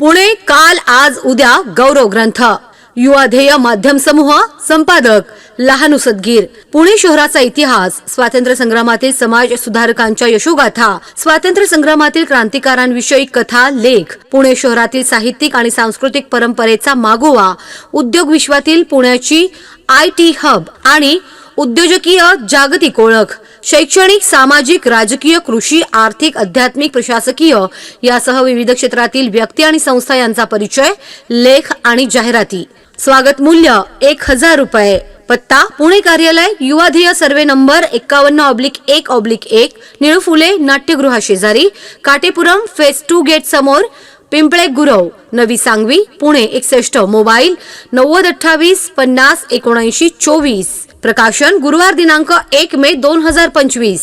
पुणे काल आज उद्या गौरव ग्रंथ. युवा ध्येय माध्यम समूह संपादक लहानुसदगीर पुणे शहराचा इतिहास स्वातंत्र्य संग्रामातील समाज सुधारकांच्या यशोगाथा स्वातंत्र्य संग्रामातील क्रांतिकारांविषयी कथा लेख पुणे शहरातील साहित्यिक आणि सांस्कृतिक परंपरेचा मागोवा उद्योग विश्वातील पुण्याची आय टी हब आणि उद्योजकीय जागतिक ओळख शैक्षणिक सामाजिक राजकीय कृषी आर्थिक आध्यात्मिक प्रशासकीय यासह विविध क्षेत्रातील व्यक्ती आणि संस्था यांचा परिचय लेख आणि जाहिराती. स्वागत मूल्य एक हजार रुपये. पत्ता पुणे कार्यालय युवाधेय सर्वे नंबर एकावन्न ऑब्लिक एक ऑब्लिक एक निळू फुले नाट्यगृहा शेजारी काटेपुरम फेस टू गेट समोर पिंपळे गुरव नवी सांगवी पुणे एकसष्ट मोबाईल नव्वद अठ्ठावीस पन्नास एकोणऐंशी चोवीस. प्रकाशन गुरुवार दिनांक एक मे दोन हजार पंचवीस.